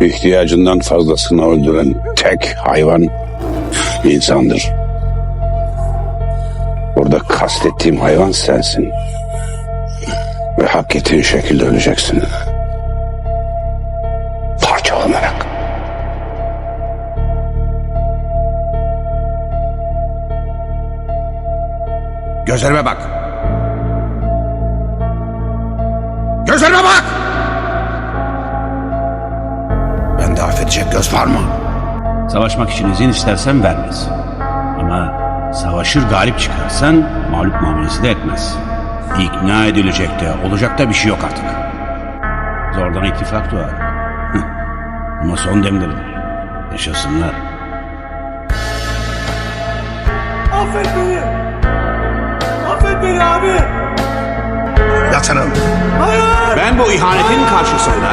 ihtiyacından fazlasını öldüren tek hayvan insandır. Burada kastettiğim hayvan sensin. Ve hak ettiğin şekilde öleceksin. Parçalanarak. Gözlerime bak. Gözlerime bak! Bende affedecek göz var mı? Savaşmak için izin istersen vermez. Ama savaşır galip çıkarsan mağlup muamelesi de etmez. İkna edilecek de olacak da bir şey yok artık. Zordan ittifak doğar. Ama son demleridir. Yaşasınlar. Affet beni. Affet beni abi. Yatırın. Hayır. Ben bu ihanetin karşısında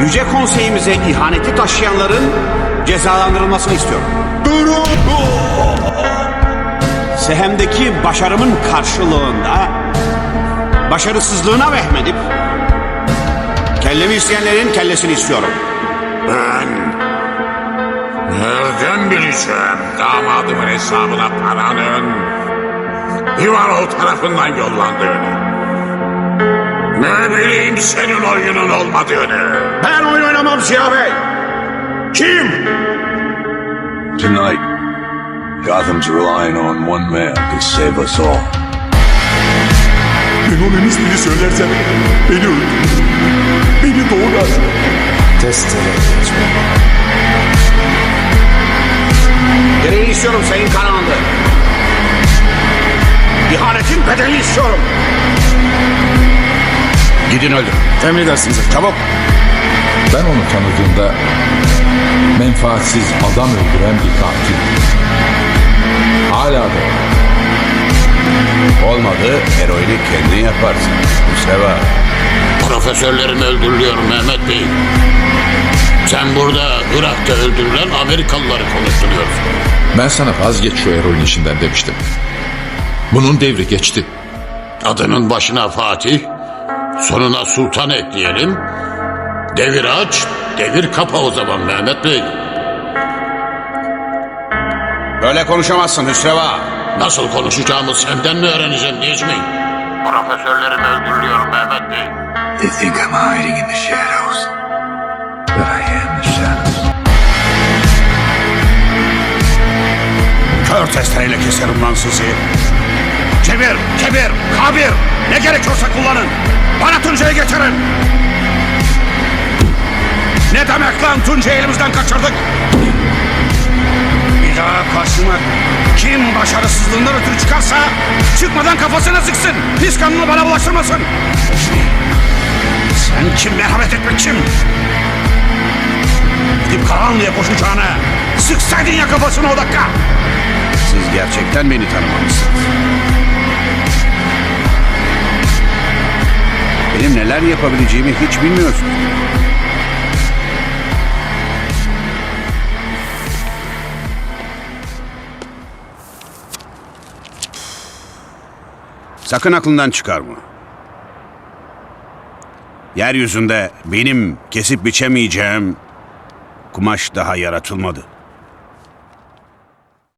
Yüce Konseyimize ihaneti taşıyanların cezalandırılmasını istiyorum. Sehem'deki başarımın karşılığında başarısızlığına vehmedip kellemi isteyenlerin kellesini istiyorum. Ben nereden bileceğim damadımın hesabına paranın Ivanov tarafından yollandığını? Ne bileyim senin oyunun olmadığını? Ben oyun oynamam Ziya Bey. Kim? Tonight, Gotham's relying on one man to save us all. Ben onun ismini söylersem beni öldürür. Beni doğrar. Gereğini istiyorum Sayın Karahanlı. İhanetin bedelini istiyorum. Gidin öldürün. Emredersiniz Çabuk. Ben onu tanıdığımda menfaatsiz adam öldüren bir katil. Hala da Olmadı eroini kendin yaparsın. Bu seva. Profesörlerin öldürülüyor Mehmet Bey. Sen burada Irak'ta öldürülen Amerikalıları konuşturuyorsun. ben sana vazgeç şu eroin işinden demiştim. Bunun devri geçti. Adının başına Fatih, sonuna Sultan ekleyelim. Devir aç, devir kapa o zaman Mehmet Bey. Böyle konuşamazsın Hüsreva. Nasıl konuşacağımı senden mi öğreneceğim Necmi? Profesörlerin öldürülüyor Mehmet Bey. They think I'm hiding in the shadows. But I am the shadows. Kör testereyle keserim lan sizi. Kebir, kebir, kabir. Ne gerekiyorsa kullanın. Bana Tuncay'ı getirin. Ne demek lan Tuncay'ı elimizden kaçırdık? Bir daha karşıma kim başarısızlığından ötürü çıkarsa çıkmadan kafasına sıksın. Pis kanını bana bulaştırmasın. Sen kim merhamet etmek kim? Gidip Karahanlı'ya koşacağına sıksaydın ya kafasına o dakika. Siz gerçekten beni tanımamışsınız. Benim neler yapabileceğimi hiç bilmiyorsunuz. Sakın aklından çıkarma. Yeryüzünde benim kesip biçemeyeceğim kumaş daha yaratılmadı.